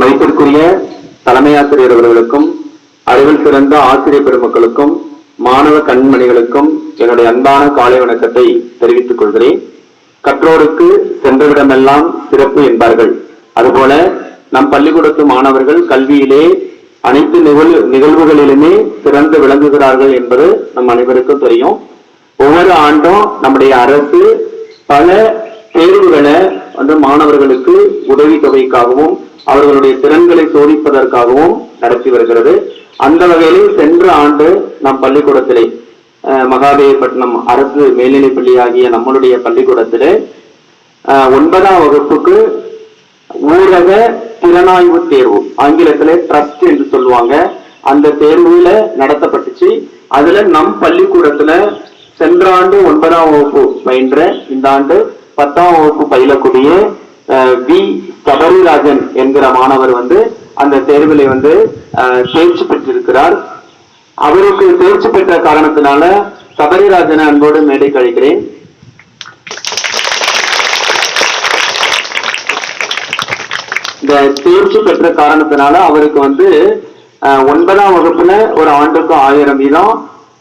மதிப்பிற்குரிய தலைமை ஆசிரியர் அவர்களுக்கும் அறிவில் சிறந்த ஆசிரியர் பெருமக்களுக்கும் மாணவ கண்மணிகளுக்கும் என்னுடைய அன்பான காலை வணக்கத்தை தெரிவித்துக் கொள்கிறேன். கற்றோருக்கு சென்றவிடமெல்லாம் சிறப்பு என்பார்கள். அதுபோல நம் பள்ளிக்கூடத்து மாணவர்கள் கல்வியிலே அனைத்து நிகழ் நிகழ்வுகளிலுமே சிறந்து விளங்குகிறார்கள் என்பது நம் அனைவருக்கும் தெரியும். ஒவ்வொரு ஆண்டும் நம்முடைய அரசு பல தேர்வுகளை வந்து மாணவர்களுக்கு உதவித்தொகைக்காகவும் அவர்களுடைய திறன்களை சோதிப்பதற்காகவும் நடத்தி வருகிறது. அந்த வகையில் சென்ற ஆண்டு நம் பள்ளிக்கூடத்திலே மகாதேவப்பட்டினம் அரசு மேல்நிலைப் பள்ளி ஆகிய நம்மளுடைய பள்ளிக்கூடத்திலே ஒன்பதாம் வகுப்புக்கு ஊரக திறனாய்வு தேர்வு ஆங்கிலத்தில் ட்ரஸ்ட் என்று சொல்லுவாங்க. அந்த தேர்வுல நடத்தப்பட்டுச்சு. அதுல நம் பள்ளிக்கூடத்துல சென்ற ஆண்டு ஒன்பதாம் வகுப்பு பயின்ற இந்த ஆண்டு பத்தாம் வகுப்பு பயிலக்கூடிய வி சபரிராஜன் என்கிற மாணவர் வந்து அந்த தேர்விலே வந்து அஹ், தேர்ச்சி பெற்றிருக்கிறார். அவருக்கு தேர்ச்சி பெற்ற காரணத்தினால சபரிராஜனை அன்போடு மேடை கழிக்கிறேன். இந்த தேர்ச்சி பெற்ற காரணத்தினால அவருக்கு வந்து ஒன்பதாம் வகுப்புல ஒரு ஆண்டுக்கு ஆயிரம் வீதம்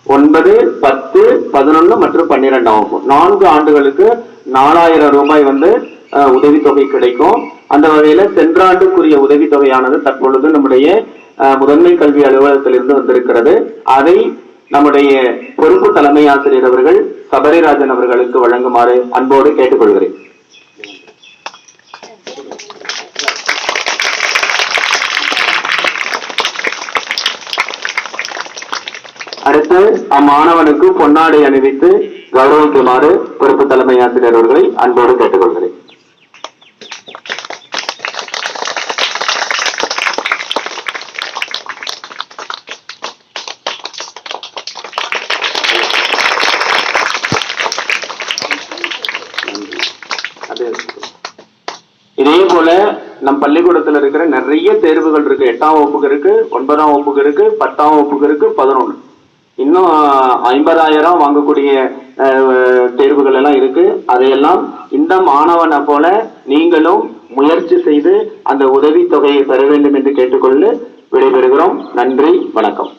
ஒன்பது பத்து பதினொன்னு மற்றும் பன்னிரெண்டாம் வகுப்பு. நான்கு ஆண்டுகளுக்கு நாலாயிரம் ரூபாய் வந்து உதவித்தொகை கிடைக்கும். அந்த வகையில சென்ற ஆண்டுக்குரிய உதவித்தொகையானது தற்பொழுது நம்முடைய முதன்மை கல்வி அலுவலகத்திலிருந்து வந்திருக்கிறது. அதை நம்முடைய பொறுப்பு தலைமை ஆசிரியர் அவர்கள் சபரிராஜன் அவர்களுக்கு வழங்குமாறு அன்போடு கேட்டுக்கொள்கிறேன். அடுத்து அம்மாணவனுக்கு பொன்னாடை அணிவித்து கௌரவிக்குமாறு பொறுப்பு தலைமை ஆசிரியர் அவர்களை அன்போடு கேட்டுக்கொள்கிறேன். அது இதே போல நம் பள்ளிக்கூடத்துல இருக்கிற நிறைய தேர்வுகள் இருக்கு. எட்டாம் வகுப்புக்கு இருக்கு ஒன்பதாம் வகுப்புக்கு இருக்கு பத்தாம் வகுப்புக்கு இருக்கு பதினொன்று இன்னும் ஐம்பதாயிரம் வாங்கக்கூடிய தேர்வுகள் எல்லாம் இருக்கு. அதையெல்லாம் இந்த மாணவனை போல நீங்களும் முயற்சி செய்து அந்த உதவித்தொகையை பெற வேண்டும் என்று கேட்டுக்கொண்டு விடைபெறுகிறோம். நன்றி வணக்கம்.